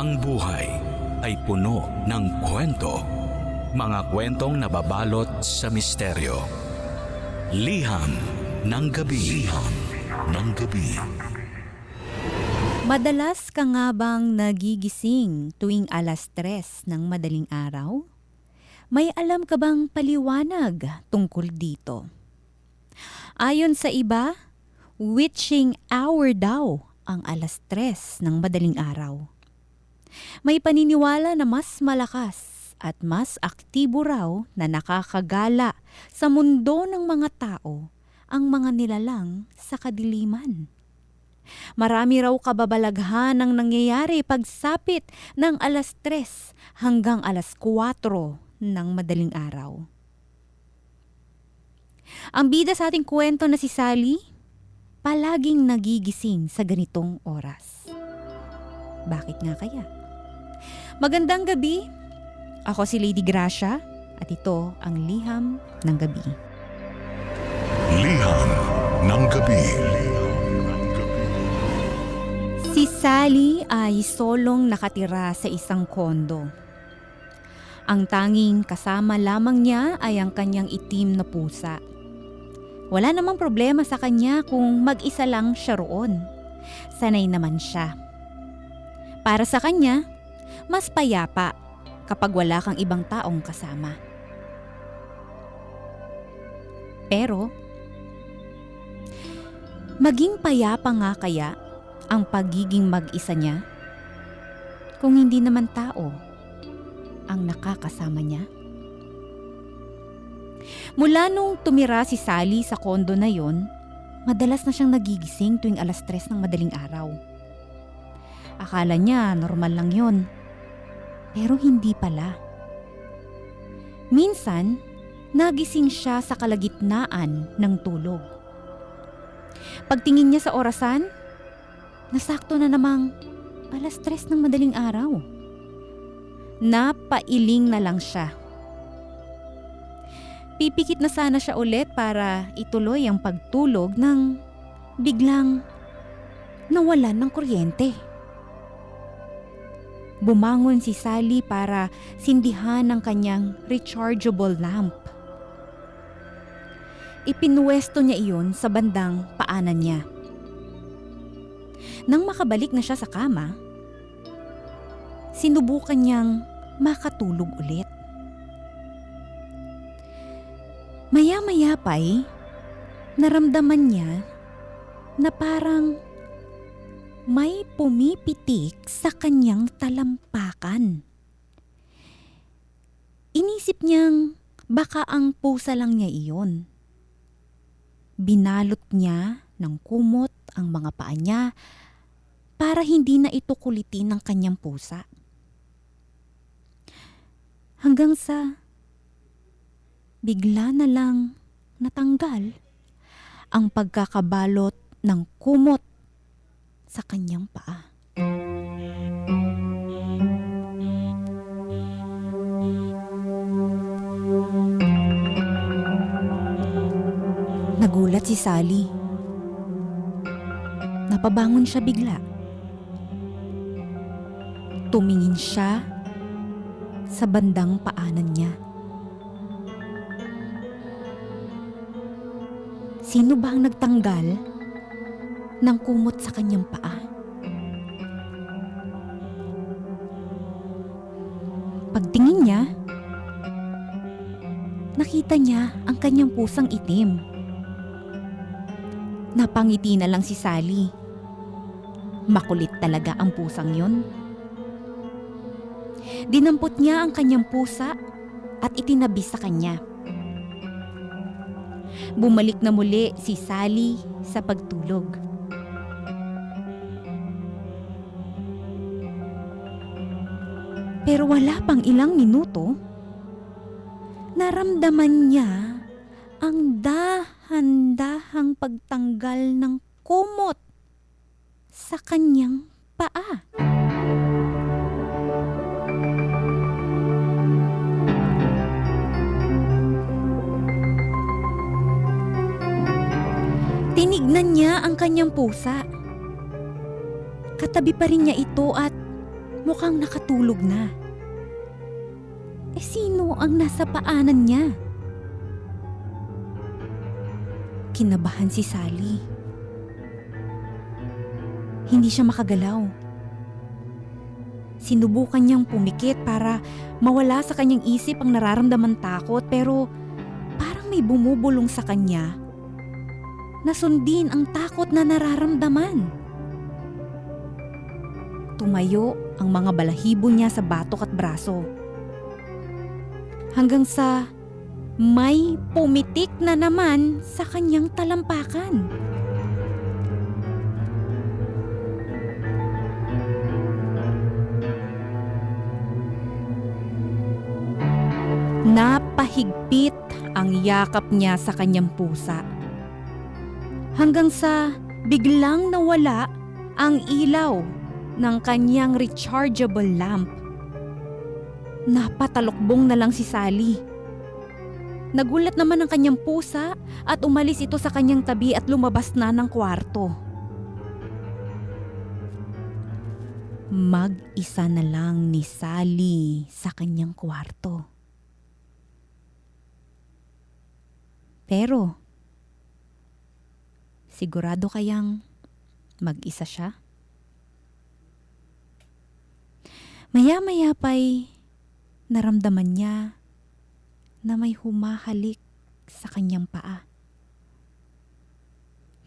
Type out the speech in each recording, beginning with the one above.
Ang buhay ay puno ng kwento. Mga kwentong nababalot sa misteryo. Liham ng gabi. Liham ng gabi. Madalas ka nga bang nagigising tuwing alas tres ng madaling araw? May alam ka bang paliwanag tungkol dito? Ayon sa iba, witching hour daw ang alas tres ng madaling araw. May paniniwala na mas malakas at mas aktibo raw na nakakagala sa mundo ng mga tao ang mga nilalang sa kadiliman. Marami raw kababalaghan ang nangyayari pagsapit ng alas 3 hanggang alas 4 ng madaling araw. Ang bida sa ating kwento na si Sally, palaging nagigising sa ganitong oras. Bakit nga kaya? Magandang gabi. Ako si Lady Gracia at ito ang Liham ng Gabi. Liham ng gabi. Si Sally ay solong nakatira sa isang kondo. Ang tanging kasama lamang niya ay ang kanyang itim na pusa. Wala namang problema sa kanya kung mag-isa lang siya roon. Sanay naman siya. Para sa kanya, mas payapa kapag wala kang ibang taong kasama. Pero, maging payapa nga kaya ang pagiging mag-isa niya? Kung hindi naman tao ang nakakasama niya? Mula nung tumira si Sally sa kondo na yon, madalas na siyang nagigising tuwing alas tres ng madaling araw. Akala niya normal lang yon. Pero hindi pala. Minsan, nagising siya sa kalagitnaan ng tulog. Pagtingin niya sa orasan, Nasakto na namang alas tres ng madaling araw. Napailing na lang siya. Pipikit na sana siya ulit para ituloy ang pagtulog nang biglang nawalan ng kuryente. Bumangon si Sally para sindihan ang kanyang rechargeable lamp. Ipinuwesto niya iyon sa bandang paanan niya. Nang makabalik na siya sa kama, sinubukan niyang makatulog ulit. Maya-maya pa'y naramdaman niya na parang may pumipitik sa kanyang talampakan. Inisip niyang baka ang pusa lang niya iyon. Binalot niya ng kumot ang mga paa niya para hindi na ito kulitin ng kanyang pusa. Hanggang sa bigla na lang natanggal ang pagkakabalot ng kumot sa kanyang paa. Nagulat si Sally. Napabangon siya bigla. Tumingin siya sa bandang paanan niya. Sino ba ang nagtanggal ng kumot sa kanyang paa? Pagtingin niya, nakita niya ang kanyang pusang itim. Napangiti na lang si Sally. Makulit talaga ang pusang yun. Dinampot niya ang kanyang pusa at itinabi sa kanya. Bumalik na muli si Sally sa pagtulog. Pero wala pang ilang minuto, naramdaman niya ang dahan-dahang pagtanggal ng kumot sa kanyang paa. Tinignan niya ang kanyang pusa. Katabi pa rin niya ito at mukhang nakatulog na. Eh sino ang nasa paanan niya? Kinabahan si Sally. Hindi siya makagalaw. Sinubukan niyang pumikit para mawala sa kanyang isip ang nararamdaman takot pero parang may bumubulong sa kanya na sundin ang takot na nararamdaman. Tumayo ang mga balahibo niya sa batok at braso. Hanggang sa may pumitik na naman sa kanyang talampakan. Napahigpit ang yakap niya sa kanyang pusa. Hanggang sa biglang nawala ang ilaw ng kanyang rechargeable lamp. Napatalokbong na lang si Sally. Nagulat naman ang kanyang pusa at umalis ito sa kanyang tabi at lumabas na ng kwarto. Mag-isa na lang ni Sally sa kanyang kwarto. Pero, sigurado kayang mag-isa siya? Maya-maya pa'y naramdaman niya na may humahalik sa kanyang paa.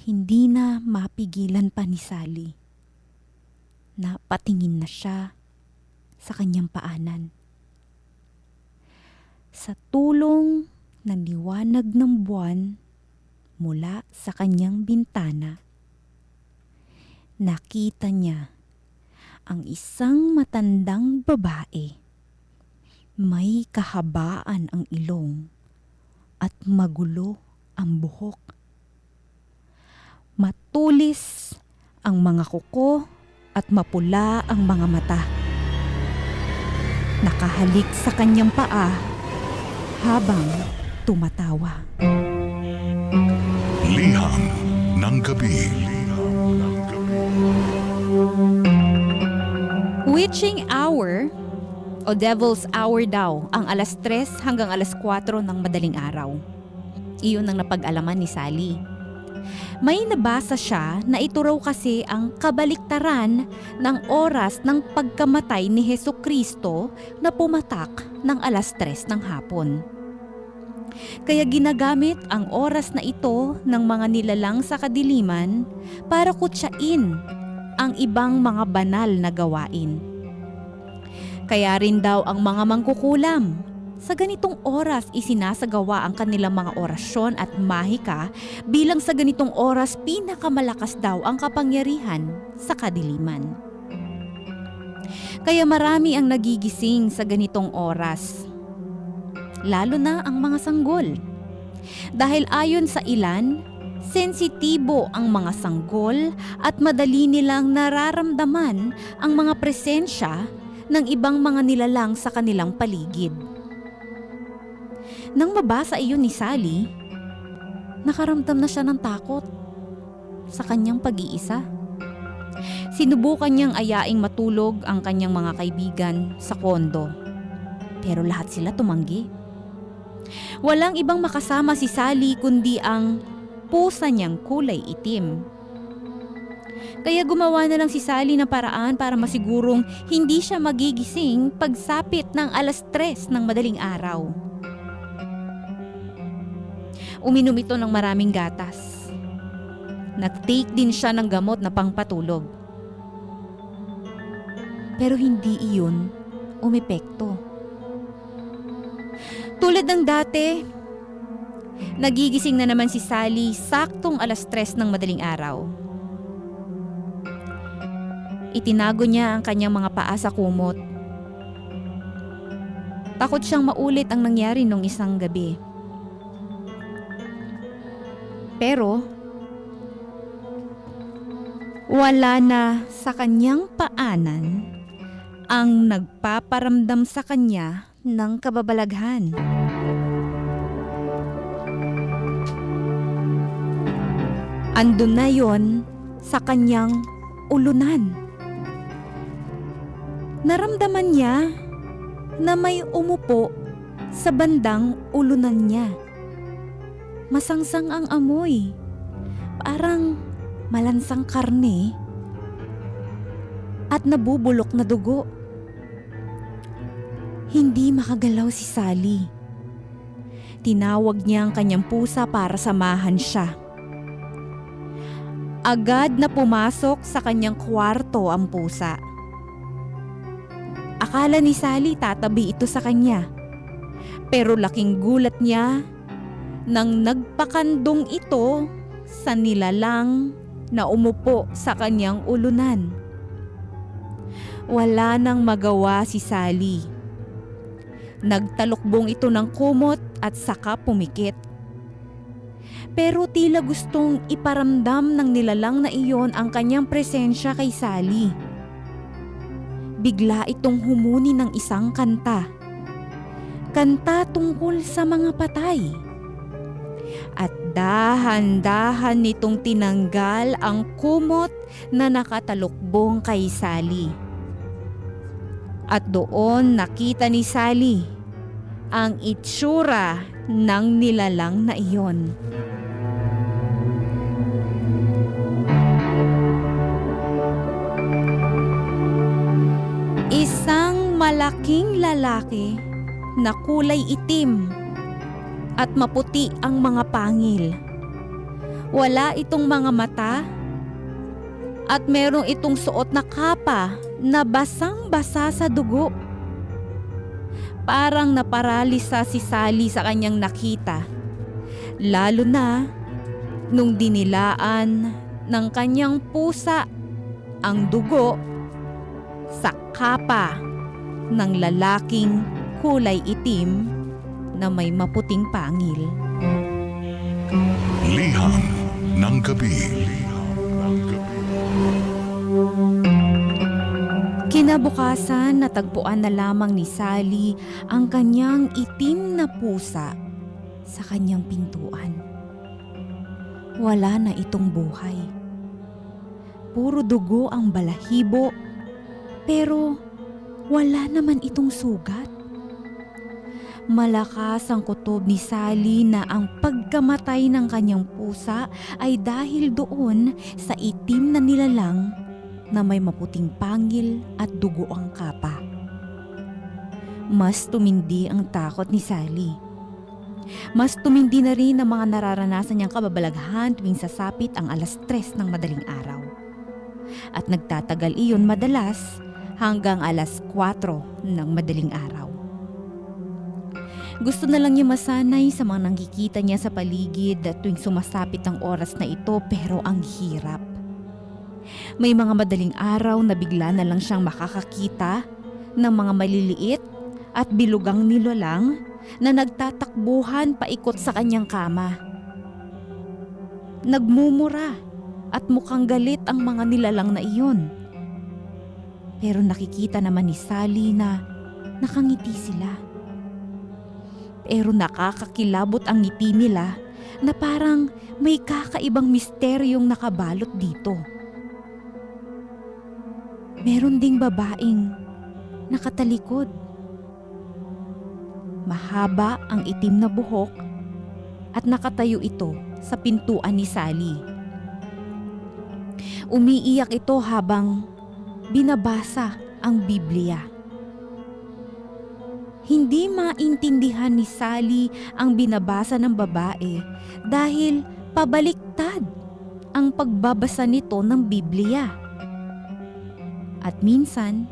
Hindi na mapigilan pa ni Sally. Napatingin na siya sa kanyang paanan. Sa tulong ng liwanag ng buwan mula sa kanyang bintana, nakita niya ang isang matandang babae. May kahabaan ang ilong at magulo ang buhok. Matulis ang mga kuko at mapula ang mga mata. Nakahalik sa kanyang paa habang tumatawa. Liham ng gabi. Witching hour o devil's hour daw ang alas 3 hanggang alas 4 ng madaling araw. Iyon ang napag-alaman ni Sally. May nabasa siya na ito raw kasi ang kabaliktaran ng oras ng pagkamatay ni Heso Kristo na pumatak ng alas 3 ng hapon. Kaya ginagamit ang oras na ito ng mga nilalang sa kadiliman para kutsain ang ibang mga banal na gawain. Kaya rin daw ang mga mangkukulam sa ganitong oras isinasagawa ang kanilang mga orasyon at mahika bilang sa ganitong oras pinakamalakas daw ang kapangyarihan sa kadiliman. Kaya marami ang nagigising sa ganitong oras. Lalo na ang mga sanggol. Dahil ayon sa ilan, sensitibo ang mga sanggol at madali nilang nararamdaman ang mga presensya ng ibang mga nilalang sa kanilang paligid. Nang mabasa iyon ni Sally, nakaramdam na siya ng takot sa kanyang pag-iisa. Sinubukan niyang ayaing matulog ang kanyang mga kaibigan sa kondo. Pero lahat sila tumanggi. Walang ibang makasama si Sally kundi ang pusa niyang kulay itim. Kaya gumawa na lang si Sally ng paraan para masigurong hindi siya magigising pagsapit ng alas 3 ng madaling araw. Uminom ito ng maraming gatas. Nag-take din siya ng gamot na pangpatulog. Pero hindi iyon umepekto. Tulad ng dati, nagigising na naman si Sally saktong alas 3 ng madaling araw. Itinago niya ang kanyang mga paa sa kumot. Takot siyang maulit ang nangyari nung isang gabi. Pero, wala na sa kanyang paanan ang nagpaparamdam sa kanya ng kababalaghan. Andun na yon sa kanyang ulunan. Naramdaman niya na may umupo sa bandang ulunan niya. Masangsang ang amoy. Parang malansang karne at nabubulok na dugo. Hindi makagalaw si Sally. Tinawag niya ang kanyang pusa para samahan siya. Agad na pumasok sa kanyang kwarto ang pusa. Akala ni Sally tatabi ito sa kanya. Pero laking gulat niya nang nagpakandong ito sa nilalang na umupo sa kanyang ulunan. Wala nang magawa si Sally. Nagtalukbong ito ng kumot at saka pumikit. Pero tila gustong iparamdam ng nilalang na iyon ang kanyang presensya kay Sally. Bigla itong humuni ng isang kanta. Kanta tungkol sa mga patay. At dahan-dahan nitong tinanggal ang kumot na nakatalukbong kay Sally. At doon nakita ni Sally ang itsura ng nilalang na iyon. Lalaki na kulay itim at maputi ang mga pangil. Wala itong mga mata at merong itong suot na kapa na basang-basa sa dugo. Parang naparalisa si Sally sa kanyang nakita. Lalo na nung dinilaan ng kanyang pusa ang dugo sa kapa ng lalaking kulay itim na may maputing pangil. Liham ng gabi. Kinabukasan natagpuan na lamang ni Sally ang kanyang itim na pusa sa kanyang pintuan. Wala na itong buhay. Puro dugo ang balahibo pero wala naman itong sugat. Malakas ang kutob ni Sally na ang pagkamatay ng kanyang pusa ay dahil doon sa itim na nilalang na may maputing pangil at dugo ang kapa. Mas tumindi ang takot ni Sally. Mas tumindi na rin ang mga nararanasan niyang kababalaghan tuwing sasapit ang alas tres ng madaling araw. At nagtatagal iyon madalas hanggang alas 4 ng madaling araw. Gusto na lang niya masanay sa mga nangkikita niya sa paligid tuwing sumasapit ang oras na ito pero ang hirap. May mga madaling araw na bigla na lang siyang makakakita ng mga maliliit at bilugang nilolang na nagtatakbuhan paikot sa kanyang kama. Nagmumura at mukhang galit ang mga nilalang na iyon. Pero nakikita naman ni Sally na nakangiti sila. Pero nakakakilabot ang ngiti nila na parang may kakaibang misteryong nakabalot dito. Meron ding babaeng nakatalikod. Mahaba ang itim na buhok at nakatayo ito sa pintuan ni Sally. Umiiyak ito habang binabasa ang Biblia. Hindi maintindihan ni Sally ang binabasa ng babae dahil pabaliktad ang pagbabasa nito ng Biblia. At minsan,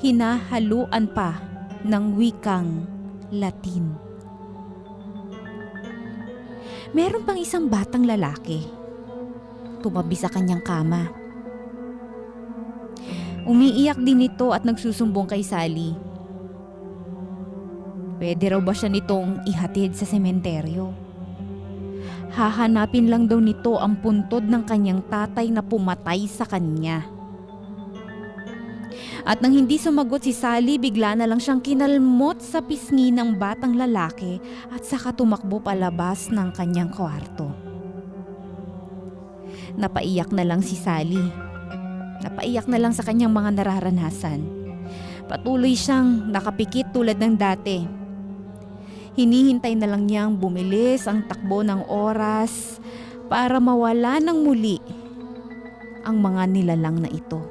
hinahaluan pa ng wikang Latin. Meron pang isang batang lalaki. Tumabi sa kanyang kama. Umiiyak din ito at nagsusumbong kay Sally. Pwede raw ba siya nitong ihatid sa sementeryo? Hahanapin lang daw nito ang puntod ng kanyang tatay na pumatay sa kanya. At nang hindi sumagot si Sally, bigla na lang siyang kinalmot sa pisngi ng batang lalaki at saka tumakbo palabas ng kanyang kwarto. Napaiyak na lang si Sally. Napaiyak na lang sa kanyang mga nararanasan. Patuloy siyang nakapikit tulad ng dati. Hinihintay na lang niyang bumilis ang takbo ng oras para mawala ng muli ang mga nilalang na ito.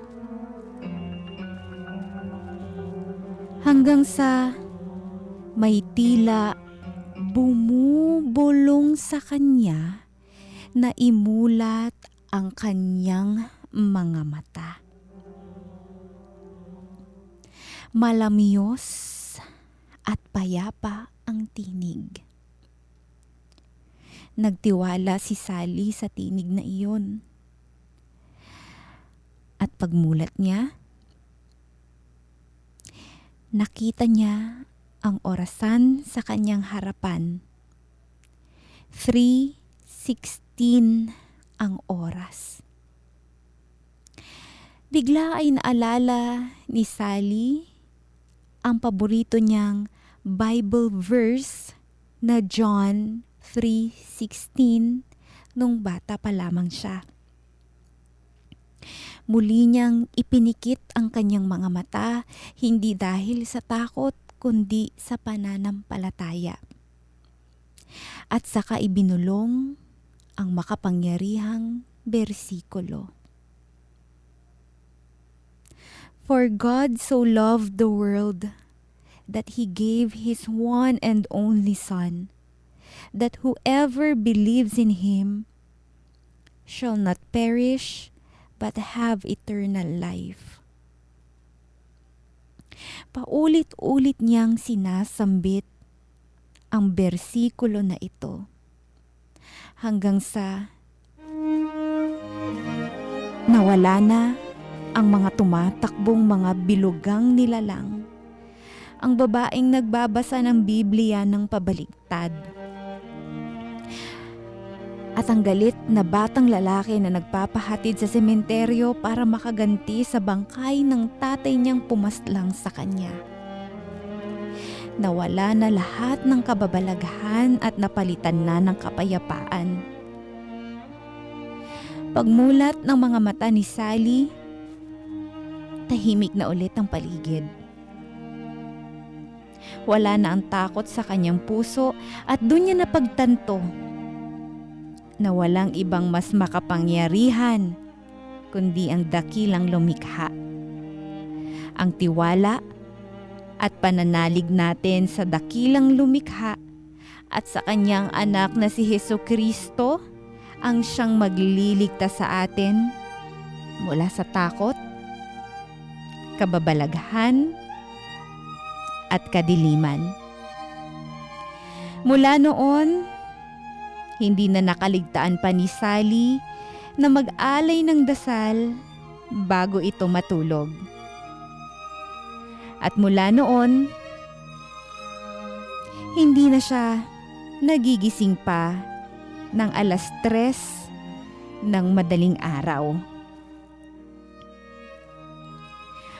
Hanggang sa may tila bumubulong sa kanya na imulat ang kanyang mga mata. Malamyos at payapa ang tinig. Nagtiwala si Sally sa tinig na iyon. At pagmulat niya, nakita niya ang orasan sa kanyang harapan. 3.16 ang oras. Bigla ay naalala ni Sally ang paborito niyang Bible verse na John 3.16 nung bata pa lamang siya. Muli niyang ipinikit ang kanyang mga mata, hindi dahil sa takot, kundi sa pananampalataya. At saka ibinulong ang makapangyarihang bersikulo. For God so loved the world that he gave his one and only Son, that whoever believes in him shall not perish but have eternal life. Paulit-ulit niyang sinasambit ang bersikulo na ito hanggang sa nawala na ang mga tumatakbong mga bilugang nilalang. Ang babaeng nagbabasa ng Biblia ng pabaliktad. At ang galit na batang lalaki na nagpapahatid sa sementeryo para makaganti sa bangkay ng tatay niyang pumaslang sa kanya. Nawala na lahat ng kababalaghan at napalitan na ng kapayapaan. Pagmulat ng mga mata ni Sally, tahimik na ulit ang paligid. Wala na ang takot sa kanyang puso at doon niya napagtanto na walang ibang mas makapangyarihan kundi ang dakilang lumikha. Ang tiwala at pananalig natin sa dakilang lumikha at sa kanyang anak na si Heso Kristo ang siyang magliligtas sa atin mula sa takot, kababalaghan, at kadiliman. Mula noon, hindi na nakaligtaan pa ni Sally na mag-alay ng dasal bago ito matulog. At mula noon, hindi na siya nagigising pa ng alas tres ng madaling araw.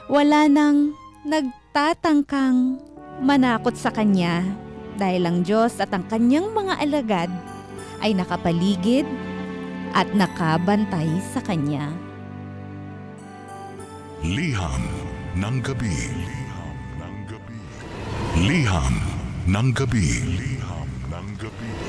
Wala nang nagtatangkang manakot sa kanya dahil ang Diyos at ang kanyang mga alagad ay nakapaligid at nakabantay sa kanya. Liham ng gabi. Liham ng gabi. Liham ng gabi. Liham ng gabi.